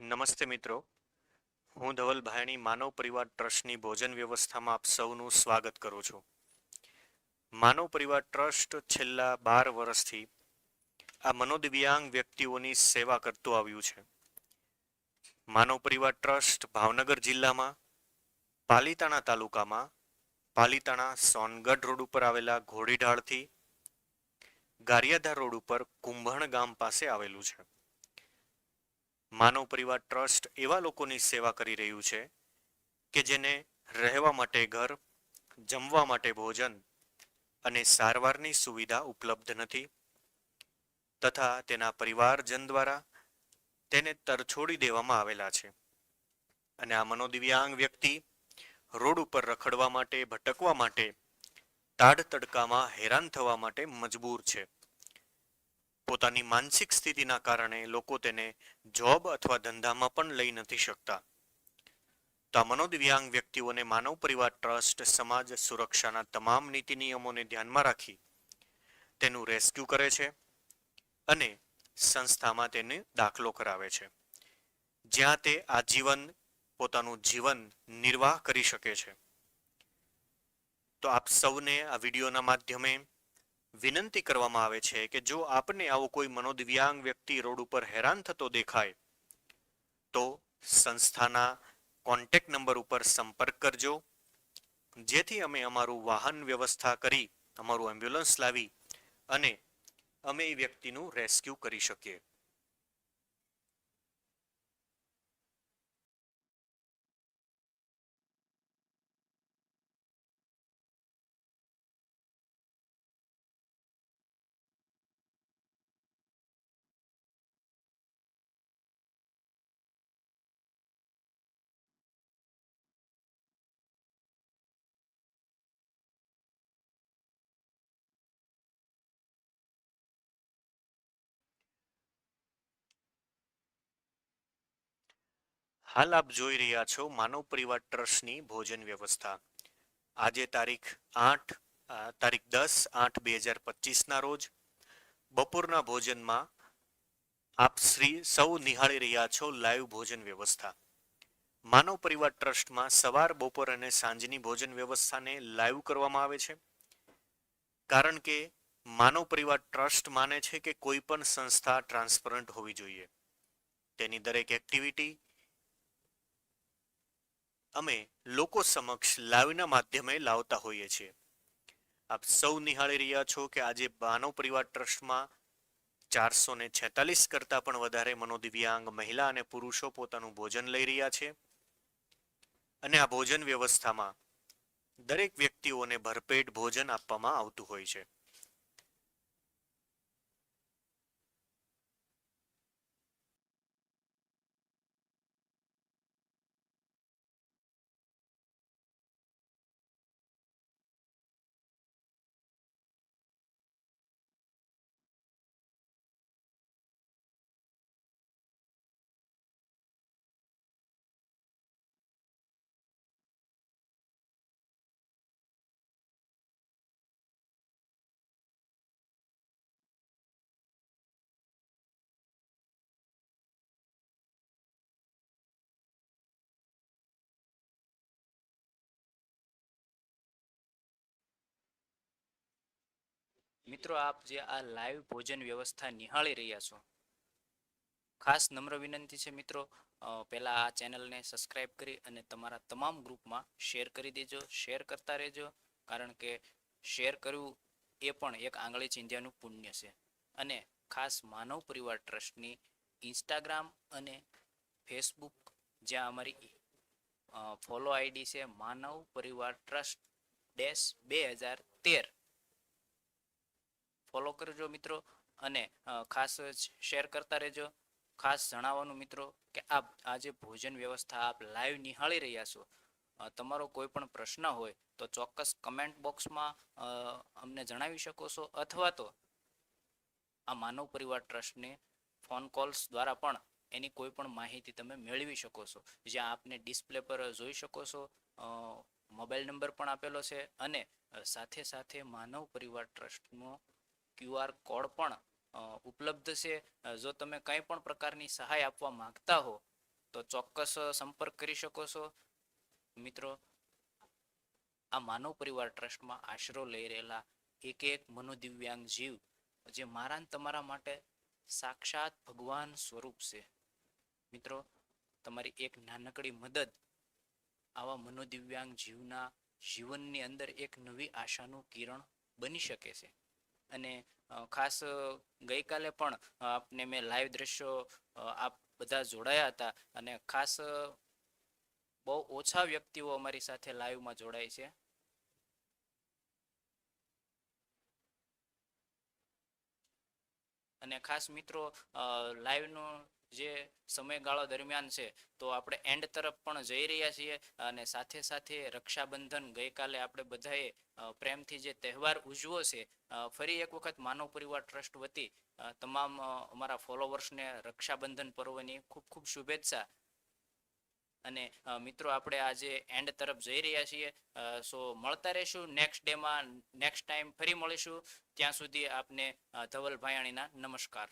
નમસ્તે મિત્રો. હું ધવલ ભાયણી, માનવ પરિવાર ટ્રસ્ટની ભોજન વ્યવસ્થામાં આપ સૌનું સ્વાગત કરું છું. માનવ પરિવાર ટ્રસ્ટ છેલ્લા બાર વર્ષથી આ મનોદિવ્યાંગ વ્યક્તિઓની સેવા કરતું આવ્યું છે. માનવ પરિવાર ટ્રસ્ટ ભાવનગર જિલ્લામાં, પાલીતાણા તાલુકામાં, પાલીતાણા સોનગઢ રોડ ઉપર આવેલા ઘોડીઢાળથી ગારિયાધાર રોડ ઉપર કુંભણ ગામ પાસે આવેલું છે. માનવ પરિવાર ટ્રસ્ટ એવા લોકોની સેવા કરી રહ્યું છે કે જેને રહેવા માટે ઘર, જમવા માટે ભોજન અને સારવારની સુવિધા ઉપલબ્ધ નથી તથા તેના પરિવારજન દ્વારા તેને તરછોડી દેવામાં આવેલા છે. અને આ મનોદિવ્યાંગ વ્યક્તિ રોડ ઉપર રખડવા માટે, ભટકવા માટે, તાડ તડકામાં હેરાન થવા માટે મજબૂર છે. પોતાની માનસિક સ્થિતિના કારણે લોકો તેને જોબ અથવા ધંધામાં પણ લઈ નથી શકતા. તો આ મનોદિવ્યાંગ વ્યક્તિઓને માનવ પરિવાર ટ્રસ્ટ, સમાજ સુરક્ષાના તમામ નીતિ નિયમોને ધ્યાનમાં રાખી તેનું રેસ્ક્યુ કરે છે અને સંસ્થામાં તેને દાખલો કરાવે છે. જ્યાં તે આજીવન, પોતાનું જીવન નિર્વાહ કરી શકે છે. તો આપ સૌને આ વિડીયોના માધ્યમે વિનંતી કરવામાં આવે છે કે જો આપને આવો કોઈ મનોદિવ્યાંગ વ્યક્તિ રોડ ઉપર હેરાન થતો દેખાય, તો સંસ્થાના કોન્ટેક્ટ નંબર ઉપર સંપર્ક કરજો. જેથી અમે અમારું વાહન વ્યવસ્થા કરી, અમારું એમ્બ્યુલન્સ લાવી અને અમે એ વ્યક્તિનું રેસ્ક્યુ કરી શકીએ. હાલ આપ જોઈ રહ્યા છો માનવ પરિવાર ટ્રસ્ટની ભોજન વ્યવસ્થા. આજે તારીખ આઠ તારીખ દસ આઠ બે હજાર પચીસના રોજ બપોરના ભોજનમાં આપ શ્રી સૌ નિહાળી રહ્યા છો લાઈવ ભોજન વ્યવસ્થા. માનવ પરિવાર ટ્રસ્ટમાં સવાર, બપોર અને સાંજની ભોજન વ્યવસ્થાને લાઈવ કરવામાં આવે છે. કારણ કે માનવ પરિવાર ટ્રસ્ટ માને છે કે કોઈ પણ સંસ્થા ટ્રાન્સપરન્ટ હોવી જોઈએ. તેની દરેક એક્ટિવિટી અમે લોકો સમક્ષ લાઈવના માધ્યમે લાવતા હોઈએ છીએ. આપ સૌ નિહાળી રહ્યા છો કે આજે માનવ પરિવાર ટ્રસ્ટમાં ચારસો ને છેતાલીસ કરતા પણ વધારે મનોદિવ્યાંગ મહિલા અને પુરુષો પોતાનું ભોજન લઈ રહ્યા છે. અને આ ભોજન વ્યવસ્થામાં દરેક વ્યક્તિઓને ભરપેટ ભોજન આપવામાં આવતું હોય છે. મિત્રો, આપ જે આ લાઈવ ભોજન વ્યવસ્થા નિહાળી રહ્યા છો, ખાસ નમ્ર વિનંતી છે મિત્રો. પહેલાં આ ચેનલને સબસ્ક્રાઇબ કરી અને તમારા તમામ ગ્રુપમાં શેર કરી દેજો, શેર કરતા રહેજો, કારણ કે શેર કરવું એ પણ એક આંગળી ચીંધ્યાનું પુણ્ય છે. અને ખાસ માનવ પરિવાર ટ્રસ્ટની ઇન્સ્ટાગ્રામ અને ફેસબુક, જ્યાં અમારી ફોલો આઈડી છે માનવ પરિવાર ટ્રસ્ટ ડેશ બે હજાર તેર. ફોલો કરજો મિત્રો અને ખાસ શેર કરતા રહેજો. ખાસ જણાવવાનું મિત્રો કે આપ આજે ભોજન વ્યવસ્થા આપ લાઈવ નિહાળી રહ્યા છો તમારો કોઈ પણ પ્રશ્ન હોય તો ચોક્કસ કમેન્ટ બોક્સમાં અમને જણાવી શકો છો અથવા તો આ માનવ પરિવાર ટ્રસ્ટને ફોન કોલ્સ દ્વારા પણ એની કોઈ પણ માહિતી તમે મેળવી શકો છો. જ્યાં આપને ડિસ્પ્લે પર જોઈ શકો છો મોબાઈલ નંબર પણ આપેલો છે અને સાથે સાથે માનવ પરિવાર ટ્રસ્ટનો ક્યુઆર કોડ પણ ઉપલબ્ધ છે. જો તમે કંઈ પણ પ્રકારની સહાય આપવા માંગતા હો, તો ચોક્કસ સંપર્ક કરી શકો છો. મિત્રો, આ માનવ પરિવાર ટ્રસ્ટમાં આશરો લઈ રહેલા એક એક મનોદિવ્યાંગ જીવ, જે મારા તમારા માટે સાક્ષાત ભગવાન સ્વરૂપ છે. મિત્રો, તમારી એક નાનકડી મદદ આવા મનોદિવ્યાંગ જીવના જીવનની અંદર એક નવી આશાનું કિરણ બની શકે છે. અને ખાસ ગઈકાલે પણ આપને મેં લાઈવ દ્રશ્યો આપ બધા જોડાયા હતા અને ખાસ બહુ ઓછા વ્યક્તિઓ અમારી સાથે લાઈવમાં જોડાય છે. અને ખાસ મિત્રો લાઈવનો જે સમયગાળો દરમિયાન છે, તો આપણે એન્ડ તરફ પણ જઈ રહ્યા છીએ અને સાથે સાથે રક્ષાબંધન ગઈકાલે આપણે બધાએ પ્રેમથી જે તહેવાર ઉજવો છે ફરી એક વખત માનવ પરિવાર ટ્રસ્ટ વતી તમામ અમારા ફોલોવર્સને રક્ષાબંધન પર્વની ખૂબ ખૂબ શુભેચ્છા. અને મિત્રો આપણે આજે એન્ડ તરફ જઈ રહ્યા છીએ સો મળતા રહેશું નેક્સ્ટ ડેમાં નેક્સ્ટ ટાઈમ ફરી મળીશું. ત્યાં સુધી આપને ધવલ ભાયાણીના નમસ્કાર.